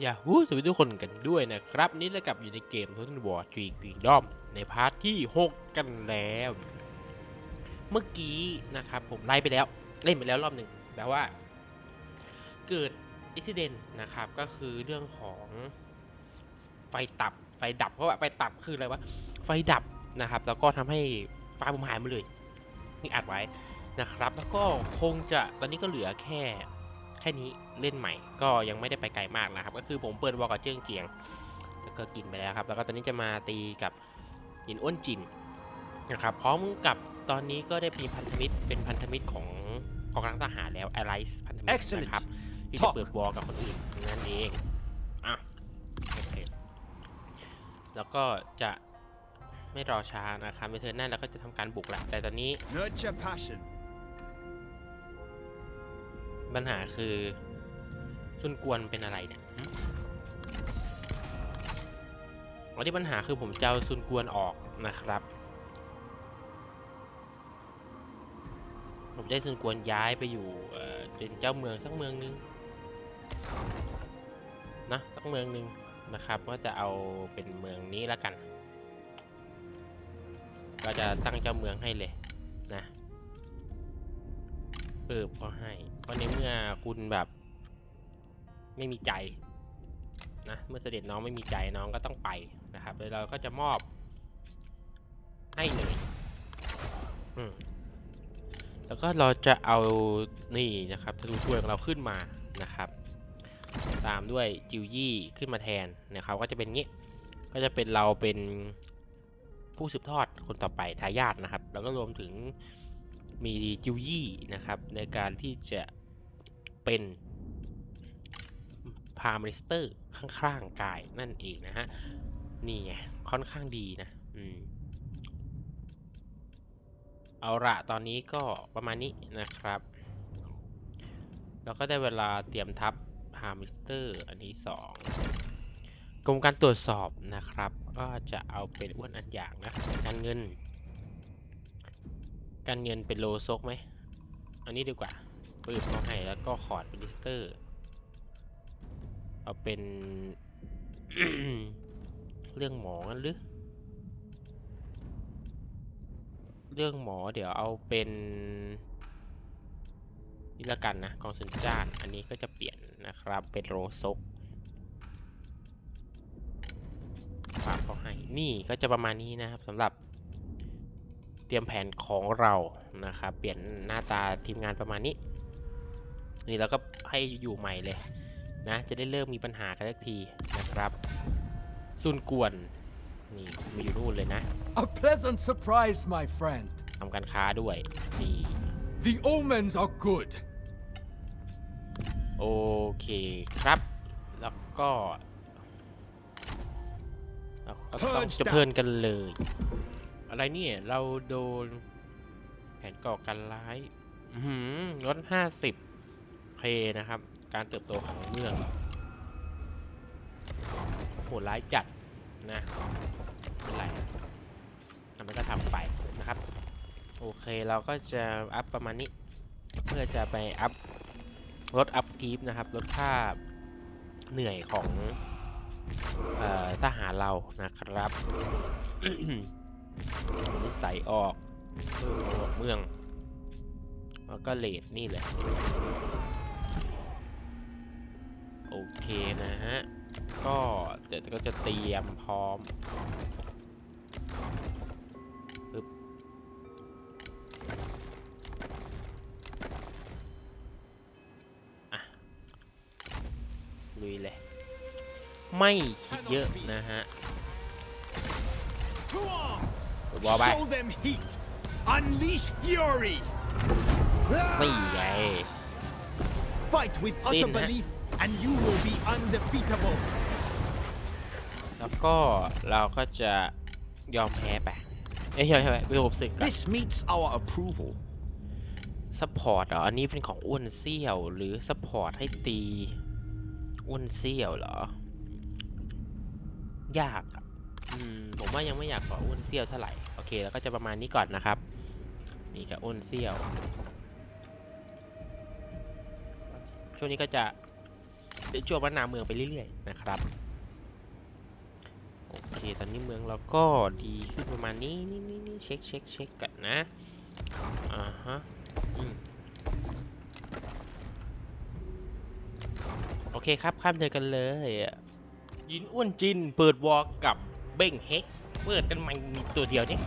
อย่าฮู้สวัสดีทุกคนกันด้วยนะครับ นี่เรากลับอยู่ในเกมท o นวอร์ทรีก n งดอมในพาร์ทที่ 6 กันแล้ว เมื่อกี้นะครับผมไล่ไปแล้ว เล่นไปแล้วรอบหนึ่งแต่ว่า เกิดอุบิเหตุนะครับ ก็คือเรื่องของไฟตับไฟดับเพราะว่าไฟตับคืออะไรวะไฟดับนะครับ แล้วก็ทำให้ไฟผมหายหมดเลยนี่อัดไว้นะครับ แล้วก็คงจะตอนนี้ก็เหลือแค่ ค่นี้เล่นใหม่ ก็ยังไม่ได้ไปไกลมากนะครับ ก็คือผมเปิดวอลกับเจื้องเจียง แล้วก็กินไปแล้วครับ แล้วก็ตอนนี้จะมาตีกับหินอ้วนจินนะครับ พร้อมกับตอนนี้ก็ได้มีพันธมิตรเป็นพันธมิตรของกองรังทหารแล้วอะไรพันธมิตร Excellent นะครับที่จะ Talk เปิดวอลกับคนอื่นนั่นเองอะโอเคแล้วก็จะไม่รอช้านะครับในเทิร์นหน้าเราก็จะทำการบุกแหละแต่ตอนนี้ Nurture passion. ปัญหาคือซุนกวนเป็นอะไรเนี่ยหึอ๋อที่ปัญหาคือผมจะเอาซุนกวนออกนะครับ ผมจะซุนกวนย้ายไปอยู่เป็นเจ้าเมืองสักเมืองนึงนะสักเมืองนึงนะครับ ก็จะเอาเป็นเมืองนี้แล้วกัน ก็จะตั้งเจ้าเมืองให้เลยนะ เปิบก็ให้เพราะในเมื่อคุณแบบ ไม่มีใจนะเมื่อเสด็จน้องไม่มีใจน้องก็ต้องไปนะครับแล้วเราก็จะมอบ ให้เลยอืมแล้วก็เราจะเอานี่นะครับธนูช่วยของเราขึ้นมานะครับ ตามด้วยจิวยี่ขึ้นมาแทนนะครับก็จะเป็นงี้ก็จะเป็นเราเป็นผู้สืบทอดคนต่อไปทายาทนะครับ แล้วก็รวมถึง มีจิวยี่นะครับ ในการที่จะเป็นพาร์มริสเตอร์ข้างๆกายนั่นเองนะฮะ นี่ไงค่อนข้างดีนะ อืม เอาละตอนนี้ก็ประมาณนี้นะครับ แล้วก็ได้เวลาเตรียมทัพพาร์มิสเตอร์ อันนี้สองกรมการตรวจสอบนะครับ ก็จะเอาเป็นอ้วนอันอย่างนะการเงิน การเงินเป็นโลซกไหม อันนี้ดีกว่าปืนเขาให้แล้วก็คอร์ดเป็นดิสเตอร์ เอาเป็น เรื่องหมอกันหรือ เรื่องหมอเดี๋ยวเอาเป็นนี่ละกันนะกองสุนจานอันนี้ก็จะเปลี่ยนนะครับเป็นโรซกฝากเขาให้ นี่ก็จะประมาณนี้นะครับสำหรับ รียมแผนของเรานะครับ เปลี่ยนหน้าตาทีมงานประมาณนี้ นี่เราก็ให้อยู่ใหม่เลยนะ จะได้เริ่มมีปัญหากันสักทีนะครับซุนกวนนี่มาอยู่นู่นเลยนะ A pleasant surprise, my friend. ทำการค้าด้วยนี่ The omens are good. โอเคครับ แล้วก็เราก็ต้อง Purge จะเพลินกันเลย อะไรเนี่ย เราโดน แผนก่อการร้ายลดห้าสิบเคนะครับ การเติบโตของเมืองโหดร้ายจัดนะไม่เป็นไรทำไปก็ทำไปนะครับ โอเคเราก็จะอัพประมาณนี้ เพื่อจะไปอัพลดอัพกีฟนะครับลดค่าเหนื่อยของทหารเรานะครับ นิสัยออกออกเมือง แล้วก็เลดนี่แหละ โอเคนะฮะ ก็เดี๋ยวก็จะเตรียมพร้อมลุยเลย ไม่คิดเยอะนะฮะ arms! บอลไป Show them heat! Unleash fury! นี่ไง Fight with utter Din, ha? belief, and you will be undefeatable. แล้วก็เราก็จะยอมแพ้ไปเอ้ยใช่ใช่วิวสึกกับ This meets our approval. ซัพพอร์ตเหรอ อันนี้เป็นของอ้วนเซี่ยวหรือซัพพอร์ตให้ตีอ้วนเซี่ยวเหรอ ยากอะ อืม ผมว่ายังไม่อยากขออ้วนเซี่ยวเท่าไหร่โอ เคแล้วก็จะประมาณนี้ก่อนนะครับ นี่กับอ้นเซี่ยว ช่วงนี้ก็จะเดี๋ยวช่วงพัฒนาเมืองไปเรื่อยๆนะครับโอเคตอนนี้เมืองเราก็ดีขึ้นประมาณนี้นี่นี่นี่เช็คเช็คเช็คกันนะอ่าฮะอืมโอเคครับข้ามเดินกันเลย ยินอ้วนจินเปิดวอลกับเบ้งเฮก เปิดกันมันมีตัวเดียวนี่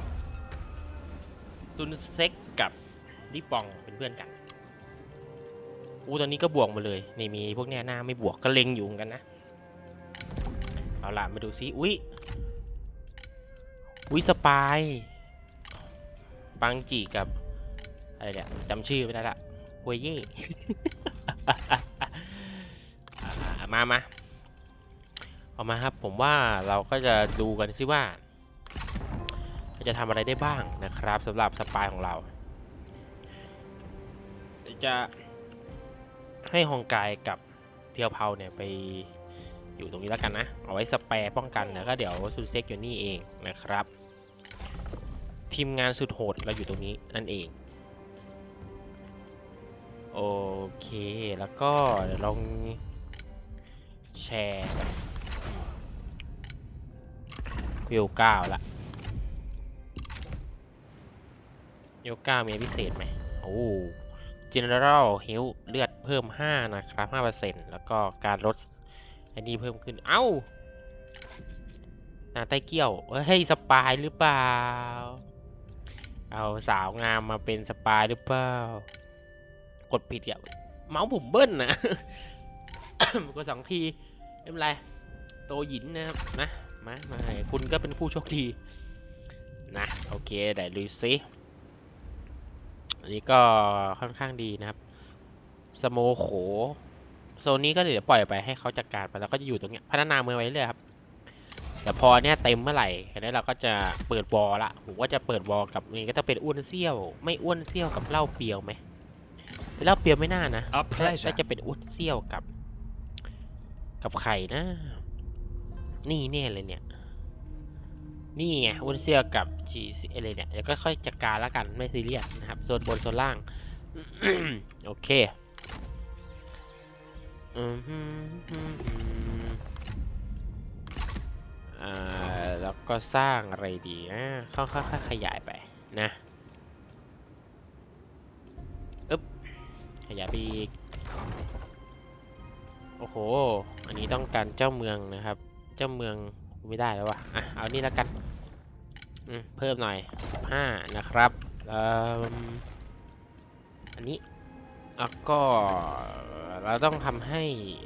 ตุนเซ็กกับดิปองเป็นเพื่อนกัน อู้ตอนนี้ก็บวกมาเลย นี่มีพวกเนี้ยหน้าไม่บวกก็เล็งอยู่เหมือนกันนะ เอาล่ะมาดูซิ อุ๊ยอุ๊ยสปายบังจีกับอะไรเนี่ยจำชื่อไม่ได้ละฮวยเย่มามาเอามาครับ ผมว่าเราก็จะดูกันซิว่า จะทำอะไรได้บ้างนะครับสำหรับสปายของเรา จะให้ฮองกายกับเทียวเพาเนี่ยไปอยู่ตรงนี้แล้วกันนะ เอาไว้สแปรป้องกันแล้วก็เดี๋ยวซูเซ็กอยู่นี่เองนะครับ ทีมงานสุดโหดเราอยู่ตรงนี้นั่นเอง โอเคแล้วก็ลองแชร์วิวเก้าละ วิวเก้ามีพิเศษไหมโอ้ General Health เลือดเพิ่ม 5 นะครับ 5%แล้วก็การลดอันนี้เพิ่มขึ้น เอ้าหนาใต้เกี้ยวเฮ้ยสปายหรือเปล่า เอาสาวงามมาเป็นสปายหรือเปล่า กดผิดอะเมาส์ผมเบิ้ลนะกดสองทีไม่เป็นไร โตหยินนะครับนะมามาคุณก็เป็นผู้โชคดีนะ โอเคได้ลุยซิ อันนี้ก็ค่อนข้างดีนะครับ สโมโขโซนนี้ก็เดี๋ยวปล่อยไปให้เขาจัดการไปแล้วก็จะอยู่ตรงเนี้ยพัฒนาเมืองไว้เรื่อยครับแต่พอเนี้ยเต็มเมื่อไหร่อันนี้เราก็จะเปิดวอลละผมว่าจะเปิดวอลกับนี่ก็จะเป็นอ้วนเซี่ยว ไม่อ้วนเซี่ยวกับเหล้าเปรียวไหมเหล้าเปรียวไม่น่านะ A น่า pleasure. น่าจะเป็นอ้วนเซี่ยวกับ กับไข่นะ นี่แน่เลยเนี่ย นี่ไงอ้นเซี่ยวกับจีอะไรเนี่ยเดี๋ยวก็ค่อยจัดการแล้วกันไม่ซีเรียสนะครับโซนบนโซนล่าง โอเคอืมอ่าแล้วก็สร้างอะไรดีอะค่อยๆขยายไปนะอึ๊บขยายไปอีกโอ้โห อันนี้ต้องการเจ้าเมืองนะครับ เจ้าเมืองไม่ได้แล้ววะอะ เอานี่แล้วกัน เพิ่มหน่อยห้านะครับอันนี้แล้วก็เราต้องทำให้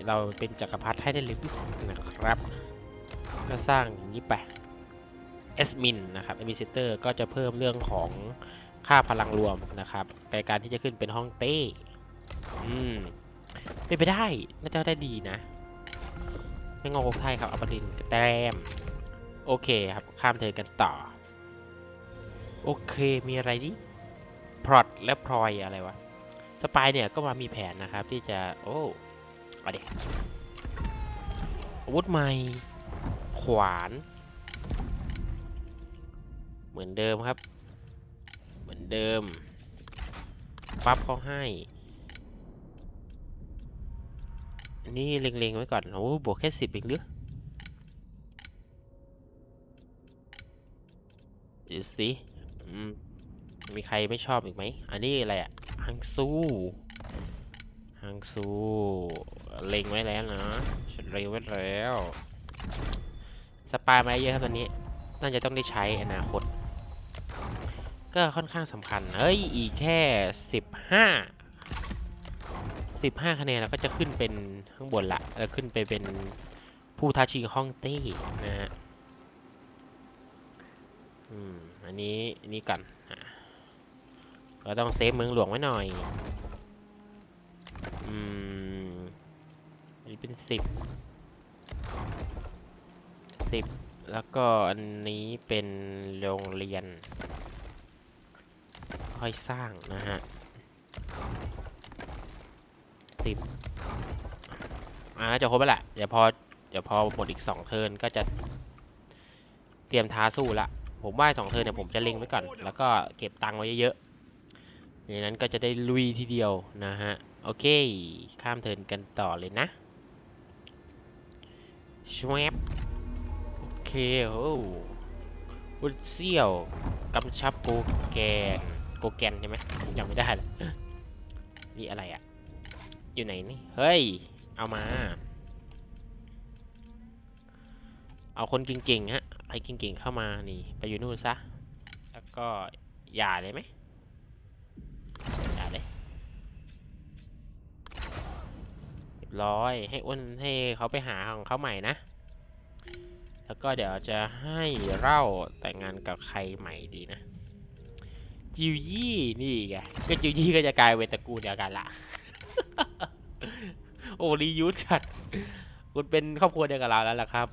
เราเป็นจักรพรรดิให้ได้เร็วที่สุดนะครับ ก็สร้างอย่างนี้ไป s m i n นนะครับ a d m i n i s t r ก็จะเพิ่มเรื่องของค่าพลังรวมนะครับในการที่จะขึ้นเป็นห้องเต้อืมเป็นไปได้น่าจะได้ดีนะ ไม่งงไทยครับอัปรินแต้ม โอเคครับ ข้ามเทิร์นกันต่อ โอเคมีอะไรดิพรอตและพลอยอะไรวะสปายเนี่ยก็มามีแผนนะครับที่จะโอ้เอาเด็กอาวุธใหม่ขวาน เหมือนเดิมครับ เหมือนเดิมปั๊บเขาให้นนี้เล็งๆไว้ก่อนโอ้บวกแค่สิบเองหรือดูสิ มีใครไม่ชอบอีกไหม อันนี้อะไรอะฮังซูฮังซู เล็งไว้แล้วนะฉันเล็งไว้แล้ว สปายมาเยอะครับตอนนี้ น่าจะต้องได้ใช้อนาคต ก็ค่อนข้างสำคัญเฮ้ย อีกแค่สิบห้าสิบห้าคะแนนเราก็จะขึ้นเป็นข้างบนละแล้วขึ้นไปเป็นผู้ท้าชิงฮ่องเต้นะฮะ อืม อันนี้อันนี้ก่อนอะเราต้องเซฟเมืองหลวงไว้หน่อย อืม อันนี้เป็นสิบ สิบ แล้วก็อันนี้เป็นโรงเรียน ค่อยสร้างนะฮะสิบอ่าน่าจะครบแล้วแหละ เดี๋ยวพอ เดี๋ยวพอหมดอีกสองเทิร์นก็จะเตรียมท้าสู้ละ ผมว่าสองเทิร์นเนี่ยผมจะเล็งไว้ก่อน แล้วก็เก็บตังค์ไว้เยอะๆอย่างนั้นก็จะได้ลุยทีเดียวนะฮะ โอเค ข้ามเทินกันต่อเลยนะชวบโอเคโอ้วุ้นเซี่ยวกำชับโกแกนโกแกนใช่ไหมจำไม่ได้เลยนี่อะไรอะอยู่ไหนนี่ เฮ้ย เอามา เอาคนเก่งๆฮะ ไอ้เก่งๆเข้ามานี่ ไปอยู่นู่นซะ แล้วก็อย่าเลยไหมอย่าเลยเรียบร้อยให้อ้นให้เขาไปหาของเขาใหม่นะ แล้วก็เดี๋ยวจะให้เล่าแต่งงานกับใครใหม่ดีนะ จิวยี่นี่ไงก็จิวยี่ก็จะกลายเป็นตระกูลเดียวกันละโอ้รียูสกันคุณเป็นครอบครัวเดียวกับเราแล้วล่ะครับ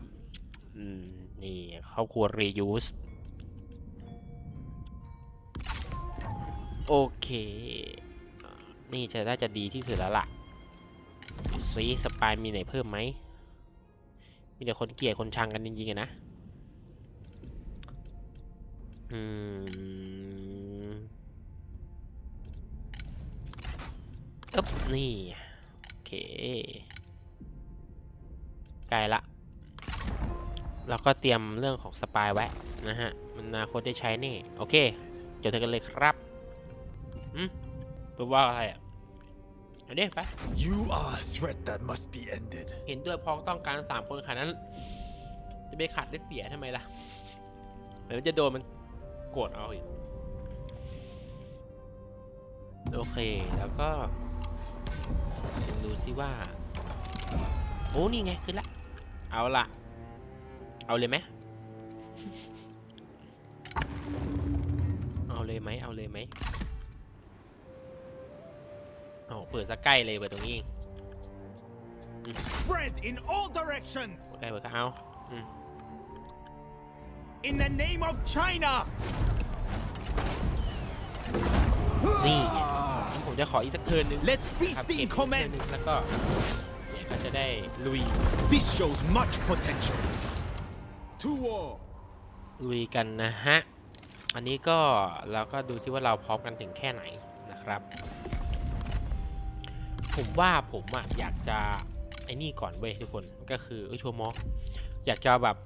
อืม นี่ครอบครัวรียูสโอเค นี่จะน่าจะดีที่สุดแล้วล่ะซิสปายมีไหนเพิ่มไหม มีแต่คนเกลียดคนชังกันจริงๆนะอืมอึ๊บนี่ โอเคใกลละ แล้วก็เตรียมเรื่องของสปายไว้นะฮะ มันอนาคตได้ใช้แนี่ โอเค จดกันเลยครับอืมแปลว่าอะไรอะเอาเด้ไป You are a threat that must be ended. เห็นด้วยพ้องต้องการสามคนขนาดนั้น จะไปขัดได้เสียทำไมล่ะเดี๋ยวจะโดนมันโกรธเอาอีก โอเค แล้วก็ดูซิว่า โอ้ นี่ไง ขึ้นละ เอาละ เอาเลยไหมเอาเลยไหมเอาเลยไหมเอาเปิดซะใกล้เลยเปิดตรงนี้เอง Spread in all directions. ใกล้เปิดก็เอาอืม In the name of China. นี่ไงงั้นผมจะขออีกสักเทิร์นหนึ่ง Let ครับเก็บ feasting อีกสักเทิร์นหนึ่ง commence. แล้วก็เนี่ยก็จะได้ลุย This shows much potential. To war. ลุยกันนะฮะ อันนี้ก็เราก็ดูที่ว่าเราพร้อมกันถึงแค่ไหนนะครับ ผมว่าผมอะอยากจะไอ้นี่ก่อนเว้ยทุกคนก็คือเอ้ชัวร์มอกอยากจะแบบ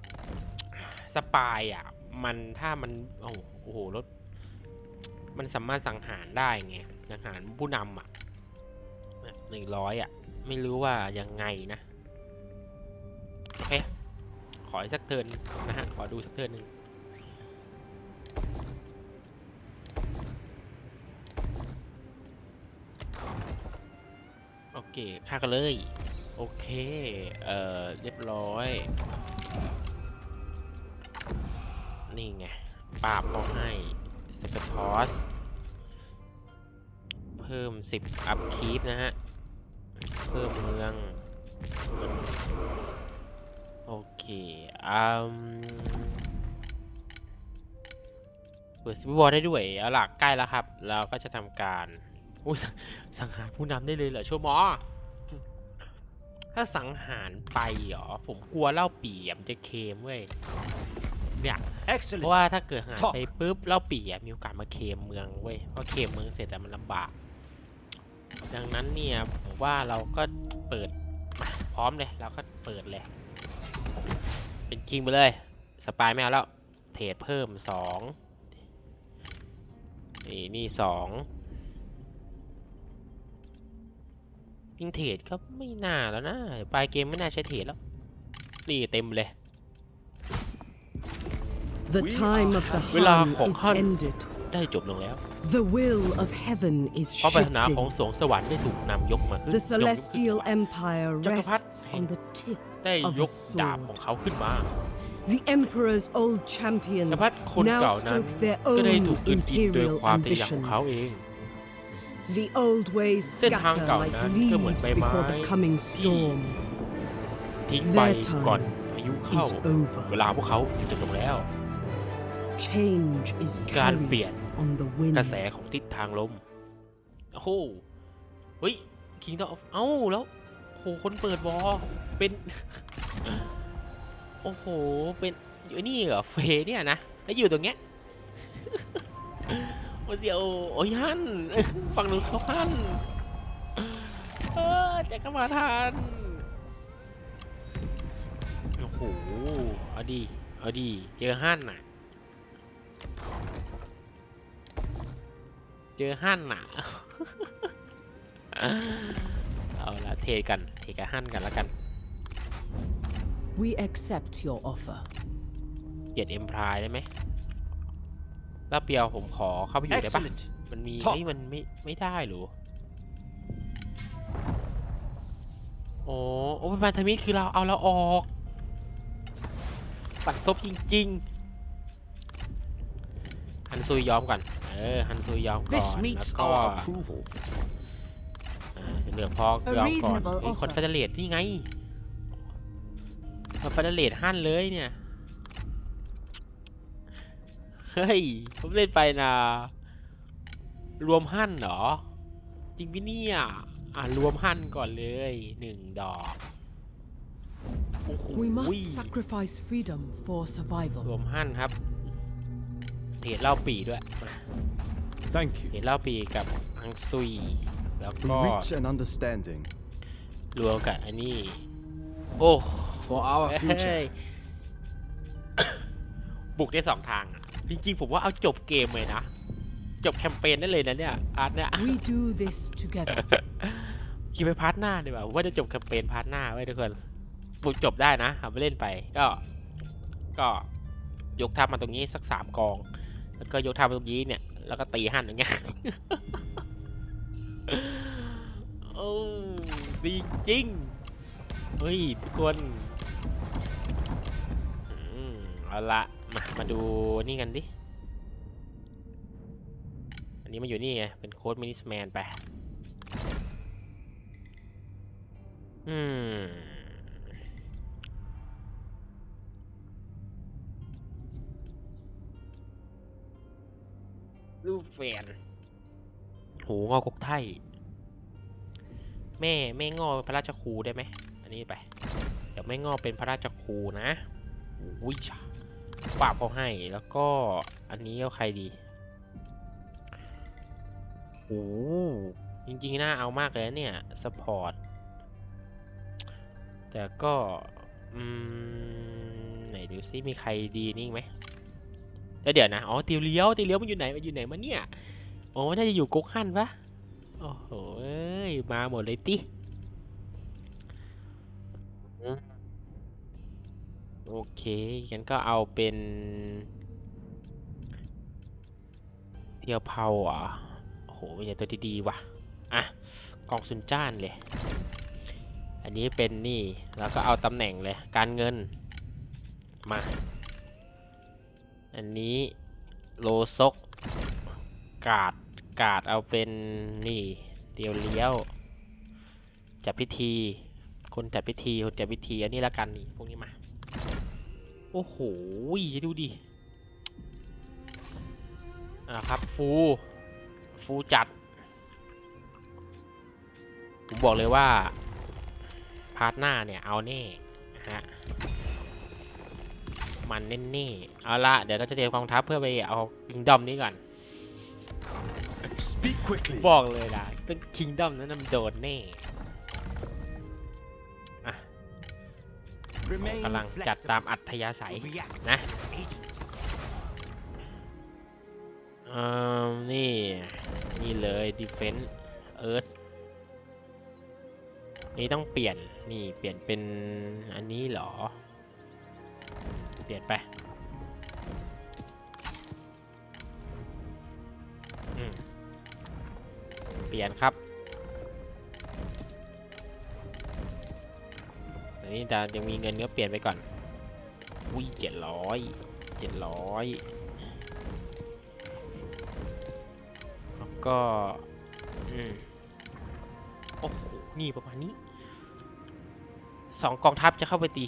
สปายอะมันถ้ามันโอ้โหโอ้โหรถมันสามารถสังหารได้ไงสังหารผู้นำอะหนึ่งร้อยอะไม่รู้ว่ายังไงนะ โอเค ขอสักเทินนะฮะ ขอดูสักเทินหนึ่งโอเคฆ่ากันเลย โอเค เอ่อ เรียบร้อย นี่ไง ปราบเขาให้สเปทอสเพิ่ม 10 อัพคีฟนะฮะ เพิ่มเมือง เคอืมเปิดสวิวอลได้ด้วยเอาล่ะใกล้แล้วครับ เราก็จะทำการอุ้ยสังหารผู้นำได้เลยเหรอชัวร์หมอ ถ้าสังหารไปเหรอ ผมกลัวเล่าปี่อะมันจะเค็มเว้ยเนี่ย เพ Excellent. ราะว่าถ้าเกิดหารท็อปไปปุ๊บเล่าปี่อะมีโอกาสมาเค็มเมืองเว้ยเพราะเค็มเมืองเสร็จแต่มันลำบาก ดังนั้นเนี่ยผมว่าเราก็เปิดมาพร้อมเลยเราก็เปิดเลย เป็นคิงไปเลย สปายไม่เอาแล้ว เทรดเพิ่มสองนี่นี่สองพิงเทรดก็ไม่น่าแล้วนะปลายเกมไม่น่าใช้เทรดแล้ว นี่เต็มเลย The time of the เวลา Hun ของ is ท่าน ended. ได้จบลงแล้ว The will of heaven is เพราะปัญหาของ shifting. สวงสวรรค์ได้ถูกนำยกมาขึ้น The ยกขึ้น celestial มา empire Chakapat rests on the tip ได้ of ย a กดาบของ sword. เขาขึ้นมา The emperor's old champions จักรพรรดิคน now เก่านั้น stoke their ก็ได้ own ถูกกลืนกินโดย imperial ความทะยานของเขาเอ ambitions. ง The old ways เส้นทาง scatter เก่า like นั้นก็เหมือน leaves ใบไม้ before the coming ที่ storm. ทิ้งไป Their time ก่อนพายุเข้า is over. เวลาพวกเขาจะจบลงแล้ว Change is การเปลี่ยน carried on the wind. กระแสของทิศทางลม โอ้โหเฮ้ยคิงดอฟเอ้าแล้วโหคนเปิดวอลเป็น โอ้โห เป็นไอ้นี่เหรอ เฟเนี่ยนะ แล้วอยู่ตรงเนี้ยโอ้เดียว โอ้ยฮันฝั่งนู้นเขาฮันเออจ็คก็มาทันโอ้โห เอาดี เอาดี เจอฮั่นน่ะ เจอฮั่นน่ะเอาละเทกัน เทกับฮั่นกันแล้วกัน We accept your offer. เปลี่ยนเอ็มพายได้ไหมแล้วเปียวผมขอเข้าไปอยู่ได้ปะ Excellent. มันมี Top นี่มันไม่ไม่ได้เหรอโอ้โอ้เป็นพันธมิตรคือเราเอาเราออกปัดซบจริง ๆ ฮันซุยยอมก่อน เออ ฮันซุยยอมก่อน This แล้ว meets ก็ our approval. อ่าเหลือพอยอมก่อน reasonable เฮ้ย offer คอนเฟเดเรตนี่ไงคอนเฟเดเรตฮั่นเลยเนี่ย เฮ้ย ผมเล่นไปนะ รวมหั่นเหรอ จริงพี่เนี่ย อะ รวมหั่นก่อนเลยหนึ่งดอก โอ้โห We must sacrifice freedom for ร survival. วมหั่นครับ เหตุเล่าปีด้วยมา Thank เห you. ตุเล่าปีกับอังซุย แล้ว We ก็ reach an understanding. รวมกับอันนี้ โอ้ For our เฮ้ future. ยบุกได้สองทางอะจริงๆ ผมว่าเอาจบเกมเลยนะ จบแคมเปญได้เลยนะเนี่ยอาร์ตเนี่ย We do this together. คิดไปพาร์ทหน้าดีกว่าผมว่าจะจบแคมเปญพาร์ทหน้าไว้ทุกคนบุกจบได้นะเอาไปเล่นไป ก็ ก็ยกทัพมาตรงนี้สักสามกอง แล้วก็ยกทัพมาตรงนี้เนี่ย แล้วก็ตีหันอย่างเงี้ยโอ้ดีจริง เฮ้ยทุกคนอืมเอาละ มา มาดูนี่กันดิ อันนี้มันอยู่นี่ไง เป็นโค้ดมินิสแมนไป อืม รูปแฟนโหงอกกไทยแม่แม่งอเป็นพระราชครูได้ไหมอันนี้ไป เดี๋ยวแม่งอเป็นพระราชครูนะอุ้ยจ้ะปราบเขาให้แล้วก็อันนี้เอาใครดีโอ้จริงๆน่าเอามากเลยเนี่ยสปอร์ตแต่ก็ อืม ไหนดูซิมีใครดีนี่ไหม แล้วเดี๋ยวนะ อ๋อตีเลี้ยวตีเลี้ยวมันอยู่ไหนมันอยู่ไหนมาเนี่ยโอ้น่าจะอยู่ก๊กฮั่นปะโอ้โหเอ้ยมาหมดเลยติโอเคงั้นก็เอาเป็นเที่ยวเผาเหรอะโอ้โหมีแต่ตัวดีๆว่ะ อะ กองซุนจ้านเลย อันนี้เป็นนี่ แล้วก็เอาตำแหน่งเลย การเงิน มา อันนี้โลซก กาดกาดเอาเป็นนี่เดียวเลี้ยว จัดพิธี คนจัดพิธีคนจัดพิธีอันนี้ละกันนี่พวกนี้มา โอ้โหดูดิอ่าครับฟูฟูจัด ผมบอกเลยว่า พาร์ทหน้าเนี่ยเอาแน่ฮะ มันแน่ๆเอาละเดี๋ยวเราจะเตรียมกองทัพเพื่อไปเอาคิงดอมนี้ก่อน Speak quickly. บอกเลยนะเป็นคิงดอมนั้นนะมันโดนแน่อะ Remain กำลังจัด flexible ตามอัธยาศัย to react นะ with agency. เอ่อนี่ นี่เลย defense earth นี่ต้องเปลี่ยน นี่เปลี่ยนเป็นอันนี้เหรอเป ลี่ยนไปเปลี่ยนครับอันนี้แต่ยังมีเงินก็เปลี่ยนไปก่อน อุ้ยเจ็ดร้อยเจ็ดร้อยแล้วก็ อืมโอ้โห นี่ประมาณนี้ สองกองทัพจะเข้าไปตี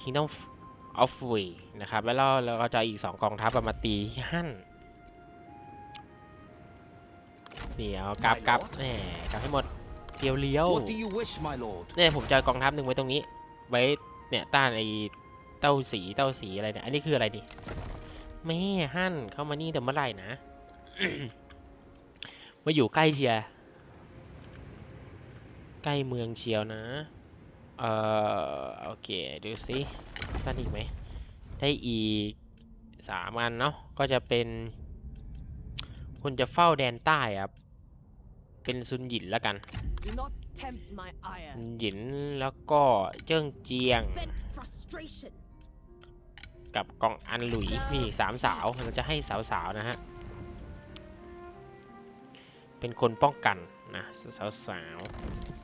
Kingdom of Wei นะครับ แล้วเราเราก็จะเอาอีกสองกองทัพมาตีที่ฮั่นเดี๋ยวกลับกลับแหมกลับให้หมดเดียวเลี้ยว What do you wish, my lord? เนี่ยผมจะเอากองทัพหนึ่งไว้ตรงนี้ ไว้เนี่ยต้านไอ้เต้าสีเต้าสีอะไรเนี่ย อันนี้คืออะไรดิแม่ฮั่นเข้ามานี่แต่เมื่อไหร่นะมาอยู่ใกล้เชียร์ใกล้เมืองเชียวนะ เอ่อ โอเค ดูสิ สั้นอีกไหม ได้อีกสามอันเนาะ ก็จะเป็นคุณจะเฝ้าแดนใต้ครับ เป็นซุนหยินแล้วกัน Do not tempt my ซุ ire. นหยินแล้วก็เจิ้งเจียง Vent frustration. กับกองอันหลุยนี่สามสาวเราจะให้สาวๆนะฮะ เป็นคนป้องกันนะสาวๆแ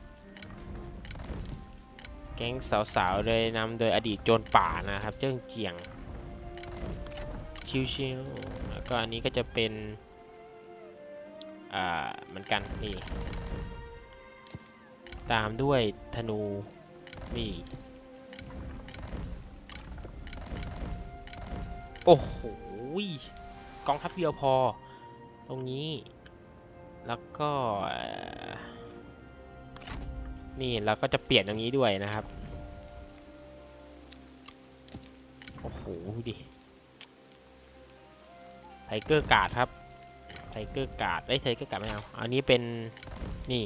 ก๊งสาวๆ โดยนำโดยอดีตโจรป่านะครับ เจิ้งเจียง ชิวๆ แล้วก็อันนี้ก็จะเป็น อ่า เหมือนกันนี่ ตามด้วยธนู นี่ โอ้โห กองทัพเดียวพอ ตรงนี้ แล้วก็ นี่เราก็จะเปลี่ยนตรงนี้ด้วยนะครับ โอ้โหดิไทเกอร์การ์ดครับไทเกอร์การ์ดไอ้ไทเกอร์การ์ดไม่เอาอันนี้เป็นนี่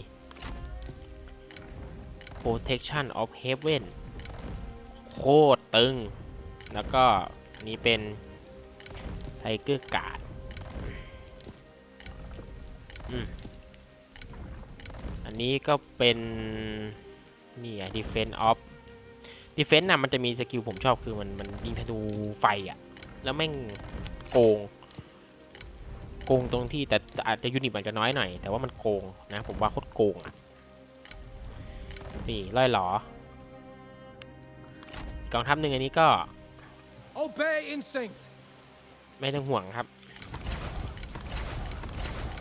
protection of heaven โคตรตึง แล้วก็นนี้เป็นไทเกอร์การ์ดอืม นนี้ก็เป็นนี่อะ defense of defense น่ะมันจะมีสกิลผมชอบคือมันมันยิงธนูไฟอะแล้วแม่งโกง โกงตรงที่แต่อาจจะยูนิตมันจะน้อยหน่อย แต่ว่ามันโกงนะ ผมว่าโคตรโกงอะนี่ล่อยหลอกองทัพหนึ่งอันนี้ก็ Obey instinct. ไม่ต้องห่วงครับพ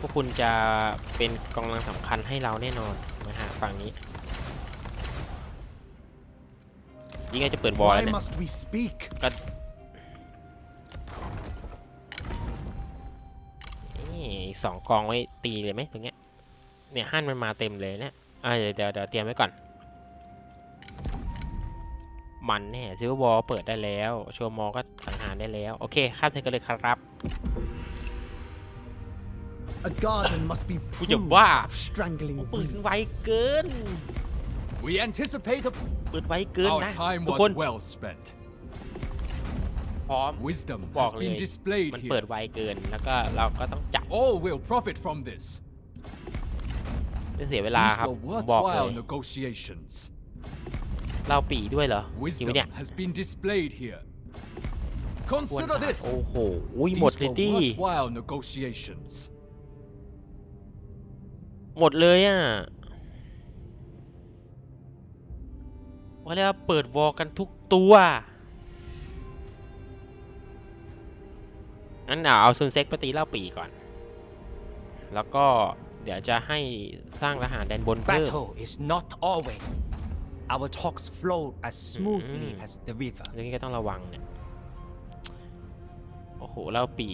วกคุณจะเป็นกำลังสำคัญให้เราแน่นอนนะฮะฝั่งนี้ยิ่งก็จะเปิดบอล Why แล้วเนี่ย must we speak? ก็นี่สองกองไว้ตีเลยไหมตรงเนี้ยเนี่ยหั่นมันมาเต็มเลยเนี่ยอ่าเดี๋ยวเดี๋ยวเดี๋ยวเตรียมไว้ก่อน มันแน่ซิลวอลเปิดได้แล้ว ชัวมอก็สังหารได้แล้ว โอเคข้ามเธอกันเลยครับ A garden must be Ui, giời, pruned quá. of strangling ปืน weeds. ไวเกิน We anticipate a... ปืนไวเกิน Our นะ time ทุกคน was well spent. พร้อม Wisdom บอก has เลย been displayed มันเปิด here. ไวเกิน แล้วก็เราก็ต้องจับ All will profit from this. ไม่เสียเวลา These ครับ were บอกเล worthwhile ย negotiations. เราปีด้วยเหรอจริง Wisdom ปะเนี่ย has been displayed here. ควร Consider หา this. โอ้โหอุ้ยหมด These เลย were ดิ worthwhile negotiations. หมดเลยอะว่าแล้วาเปิดวอลกันทุกตัวงั้นเอาเอาซุนเซ็กไปตีเล่าปีก่อน แล้วก็เดี๋ยวจะให้สร้างทหารแดนบนเพิ่ม Battle is not always. Our talks flow as smoothly Mm. as the river. เรื่องนี้ก็ต้องระวังเนี่ย โอ้โหเล่าปี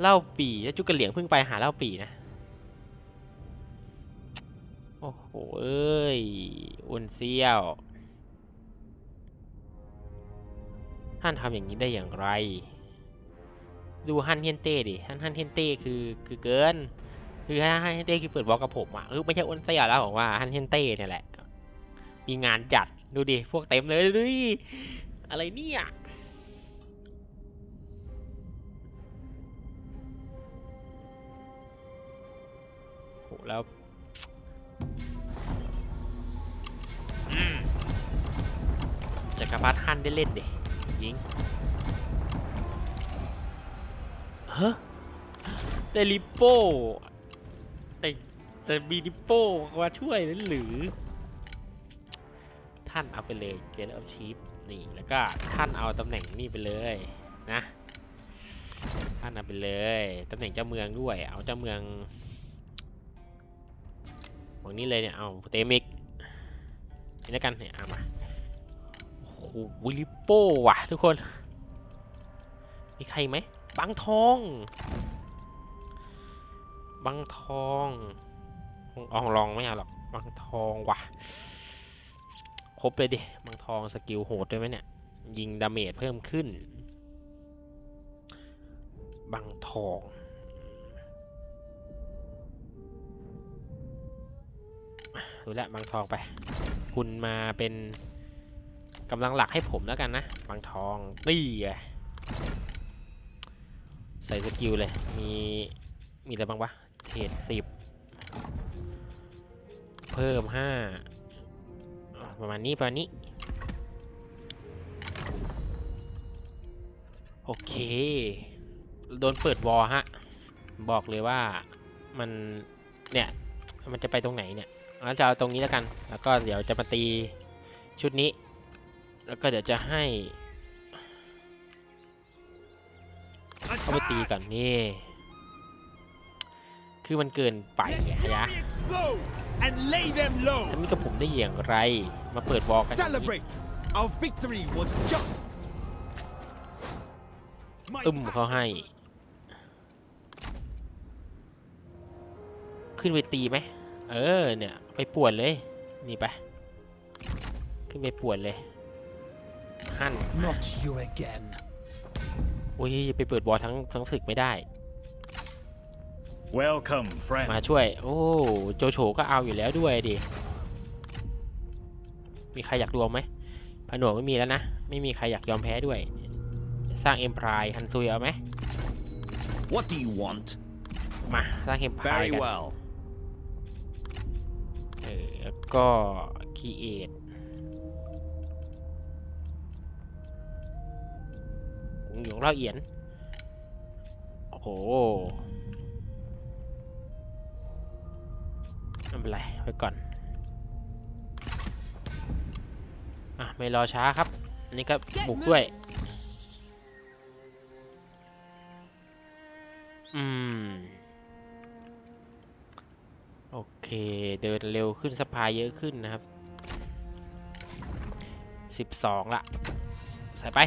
เล่าปีแล้วจุกกระเหลียงเพิ่งไปหาเล่าปีนะ โอ้โห เอ้ย อุนเซียว ท่านทำอย่างนี้ได้อย่างไร ดูฮันเทนเต้ดิฮันฮันเทนเต้คือคือเกิน คือฮันฮันเทนเต้คือเปิดบอกกับผมอะคือไม่ใช่อุนเซียวแล้วผมว่าฮันเทนเต้เนี่ยแหละ มีงานจัด ดูดิ พวกเต็มเลยดูดิอะไรเนี่ยโหแล้ว กรพรรดิฮันได้เล่นดิยิงฮะได้ลิโป้แต่แต่มีลิโป้มาช่วยนั่นหรือ ท่านเอาไปเลยเกลออฟชีฟนี่แล้วก็ท่านเอาตำแหน่งนี่ไปเลยนะ ท่านเอาไปเลยตำแหน่งเจ้าเมืองด้วย เอาเจ้าเมืองหวังนี้เลยเนี่ยเอาเตมิกนี่แล้วกันเนี่ยเอามา โอ้โหวิลิปโป้ว่ะทุกคน มีใครไหมบังทอง บังทองอองลองไม่เอาหรอกบังทองว่ะ ครบเลยดิ บังทองสกิลโหดด้วยไหมเนี่ย ยิงดาเมจเพิ่มขึ้น บังทองดูแลบังทองไป คุณมาเป็น กำลังหลักให้ผมแล้วกันนะบางทองนี่ไงใส่สกิลเลย มี มีอะไรบ้างวะ เทรดสิบ เพิ่มห้า ประมาณนี้ประมาณนี้ โอเค โดนเปิดวอลฮะ บอกเลยว่ามัน เนี่ย มันจะไปตรงไหนเนี่ยงั้นจะเอาตรงนี้แล้วกัน แล้วก็เดี๋ยวจะมาตีชุดนี้ แล้วก็เดี๋ยวจะให้เข้าไปตี Attack! ก่อนนี่ คือมันเกินไป Let ไงยะ fury explode and lay them ทำ low. นี่กับผมได้อย่างไร มาเปิดวอลกันอย่างนี้ Celebrate. Our victory was just. My อึ้มเขา passion ให้ ขึ้นไปตีไหม เออเนี่ย ไปป่วนเลย นี่ไป ขึ้นไปป่วนเลย หั่น Not you again. โอ้ยไปเปิดวอลทั้งทั้งศึกไม่ได้ Welcome, มา friend. ช่วย โอ้โจโฉก็เอาอยู่แล้วด้วยดิ มีใครอยากรวมไหมผนวกไม่มีแล้วนะ ไม่มีใครอยากยอมแพ้ด้วย สร้างเอ็มพายฮันซุยเอาไหม What do you want? มา สร้างเอ็มพาย Very กัน well. เออแล้วก็คีเอท งหยงเล่าเอียน โอ้โหไม่เป็นไรไปก่อน อะ ไม่รอช้าครับ อันนี้ก็บุกด้วย อืม โอเค เดินเร็วขึ้นสปายเยอะขึ้นนะครับสิบสองละ ใส่ไป